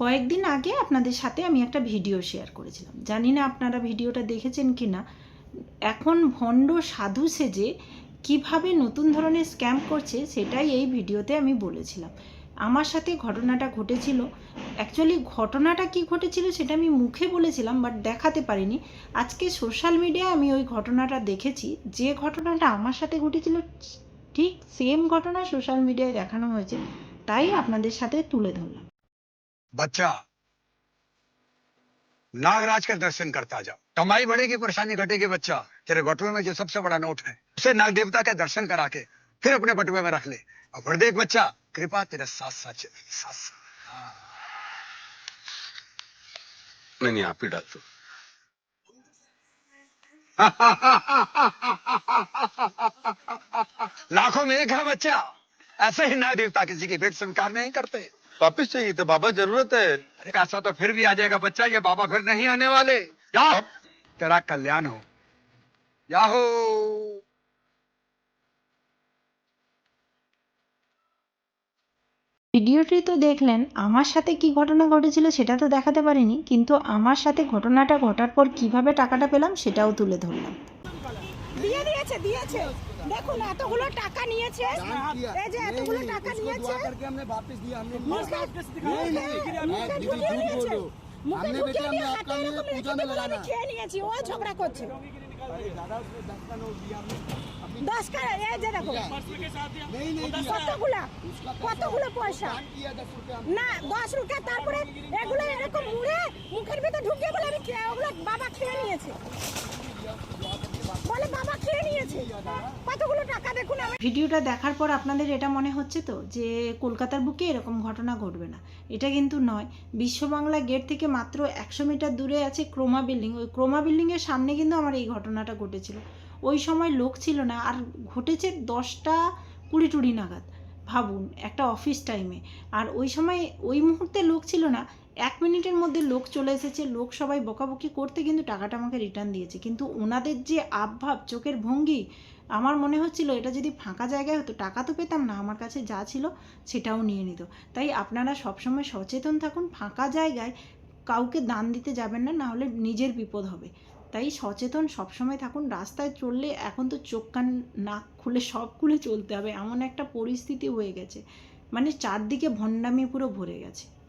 কয়েকদিন আগে আপনাদের সাথে আমি একটা ভিডিও শেয়ার করেছিলাম। জানি না আপনারা ভিডিওটা দেখেছেন কি না এখন ভণ্ড সাধু সেজে কীভাবে নতুন ধরনের স্ক্যাম করছে সেটাই এই ভিডিওতে আমি বলেছিলাম। আমার সাথে ঘটনাটা ঘটেছিল। অ্যাকচুয়ালি ঘটনাটা কি ঘটেছিল সেটা আমি মুখে বলেছিলাম, বাট দেখাতে পারিনি। আজকে সোশ্যাল মিডিয়ায় আমি ওই ঘটনাটা দেখেছি। যে ঘটনাটা আমার সাথে ঘটেছিল, ঠিক সেম ঘটনা সোশ্যাল মিডিয়ায় দেখানো হয়েছে। তাই আপনাদের সাথে তুলে ধরলাম। बच्चा नागराज का दर्शन करता जाओ। कमाई बढ़ेगी परेशानी घटेगी बच्चा। तेरे बटुए में जो सबसे बड़ा नोट है उसे नाग देवता का दर्शन करा के फिर अपने बटुए में रख ले। और फिर देख बच्चा कृपा तेरे साथ साथ साथ साथ। हाँ। नहीं नहीं आप ही डाल दो। लाखों में एक है बच्चा। ऐसे ही नाग देवता किसी की भेंट स्वीकार नहीं करते। वापिस चाहिए तो बाबा जरूरत है अरे ऐसा तो फिर भी आ जाएगा बच्चा ये बाबा फिर नहीं आने वाले जा तेरा कल्याण हो याहो ভিডিওটি তো দেখলেন আমার সাথে কি ঘটনা ঘটেছিল সেটা তো দেখাতে পারিনি কিন্তু আমার সাথে ঘটনাটা ঘটার পর কিভাবে টাকাটা পেলাম সেটাও তুলে ধরলাম দিয়ে দিয়েছে দিয়েছে। দেখুন এতগুলো টাকা নিয়েছে। এই যে এতগুলো টাকা নিয়েছে। খেয়ে নিয়েছি ও ঝগড়া করছে। এই যে দেখো কতগুলো? পয়সা? না দশ তারপরে এগুলো এরকম মুড়ে মুখের ভিতরে ঢুকিয়ে বলে আমি ওগুলো বাবা খেয়ে নিয়েছে। ভিডিওটা দেখার পর আপনাদের এটা মনে হচ্ছে তো? যে কলকাতার বুকে এরকম ঘটনা ঘটবে না। এটা কিন্তু নয়। বিশ্ব বাংলা গেট থেকে মাত্র একশো মিটার দূরে আছে ক্রোমা বিল্ডিং। ওই ক্রোমা বিল্ডিংয়ের সামনে কিন্তু আমার এই ঘটনাটা ঘটেছিল। ওই সময় লোক ছিল না। আর ঘটেছে দশটা কুড়ি টুড়ি নাগাদ। ভাবুন, একটা অফিস টাইমে আর ওই সময় ওই মুহূর্তে লোক ছিল না। এক মিনিটের মধ্যে লোক চলে এসেছে। লোক সবাই বকাবকি করতে কিন্তু টাকাটা আমাকে রিটার্ন দিয়েছে। কিন্তু ওনাদের যে আবভাব, চোখের ভঙ্গি, আমার মনে হচ্ছিল এটা যদি ফাঁকা জায়গায় হতো, টাকা তো পেতাম না, আমার কাছে যা ছিল সেটাও নিয়ে নিত। তাই আপনারা সবসময় সচেতন থাকুন, ফাঁকা জায়গায় কাউকে দান দিতে যাবেন না না হলে নিজের বিপদ হবে। তাই সচেতন সবসময় থাকুন, রাস্তায় চললে এখন তো চোখ কান নাক খুলে সব খুলে চলতে হবে, এমন একটা পরিস্থিতি হয়ে গেছে। মানে চারদিকে ভণ্ডামি পুরো ভরে গেছে।